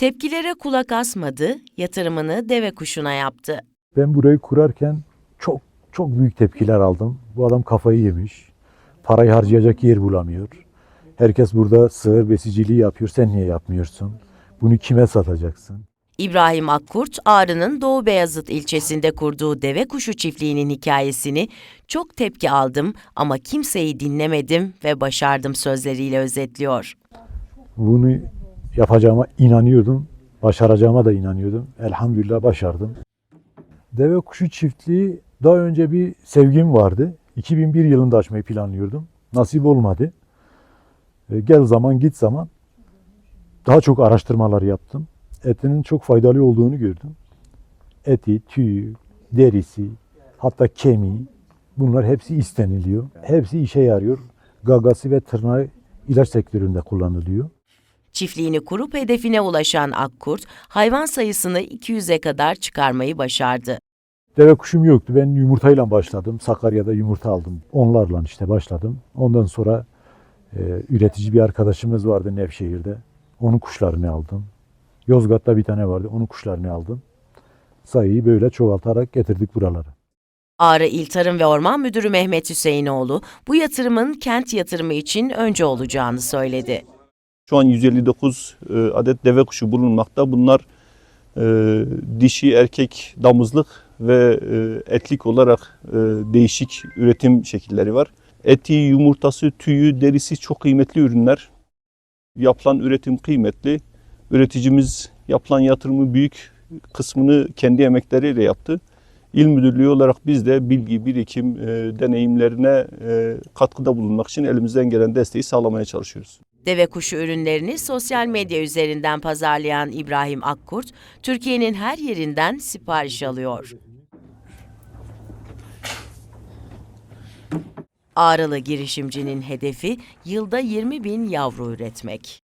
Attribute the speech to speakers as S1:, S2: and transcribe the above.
S1: Tepkilere kulak asmadı, yatırımını deve kuşuna yaptı.
S2: Ben burayı kurarken çok çok büyük tepkiler aldım. Bu adam kafayı yemiş. Parayı harcayacak yer bulamıyor. Herkes burada sığır besiciliği yapıyor. Sen niye yapmıyorsun? Bunu kime satacaksın?
S1: İbrahim Akkurt, Ağrı'nın Doğu Beyazıt ilçesinde kurduğu deve kuşu çiftliğinin hikayesini çok tepki aldım ama kimseyi dinlemedim ve başardım sözleriyle özetliyor.
S2: Bunu yapacağıma inanıyordum. Başaracağıma da inanıyordum. Elhamdülillah başardım. Deve kuşu çiftliği daha önce bir sevgim vardı. 2001 yılında açmayı planlıyordum. Nasip olmadı. E, Gel zaman git zaman daha çok araştırmalar yaptım. Etinin çok faydalı olduğunu gördüm. Eti, tüyü, derisi, hatta kemiği bunlar hepsi isteniliyor. Hepsi işe yarıyor. Gagası ve tırnağı ilaç sektöründe kullanılıyor.
S1: Çiftliğini kurup hedefine ulaşan Akkurt, hayvan sayısını 200'e kadar çıkarmayı başardı.
S2: Deve kuşum yoktu. Ben yumurtayla başladım. Sakarya'da yumurta aldım. Onlarla işte başladım. Ondan sonra e, üretici bir arkadaşımız vardı Nevşehir'de. Onun kuşlarını aldım. Yozgat'ta bir tane vardı. Onun kuşlarını aldım. Sayıyı böyle çoğaltarak getirdik buralara.
S1: Ağrı İl Tarım ve Orman Müdürü Mehmet Hüseyinoğlu, bu yatırımın kent yatırımı için önce olacağını söyledi.
S3: Şu an 159 e, adet deve kuşu bulunmakta. Bunlar e, dişi, erkek, damızlık ve e, etlik olarak değişik üretim şekilleri var. Eti, yumurtası, tüyü, derisi çok kıymetli ürünler. Yapılan üretim kıymetli. Üreticimiz yapılan yatırımı büyük kısmını kendi emekleriyle yaptı. İl Müdürlüğü olarak biz de bilgi, birikim, deneyimlerine katkıda bulunmak için elimizden gelen desteği sağlamaya çalışıyoruz.
S1: Deve kuşu ürünlerini sosyal medya üzerinden pazarlayan İbrahim Akkurt, Türkiye'nin her yerinden sipariş alıyor. Ağrılı girişimcinin hedefi yılda 20 bin yavru üretmek.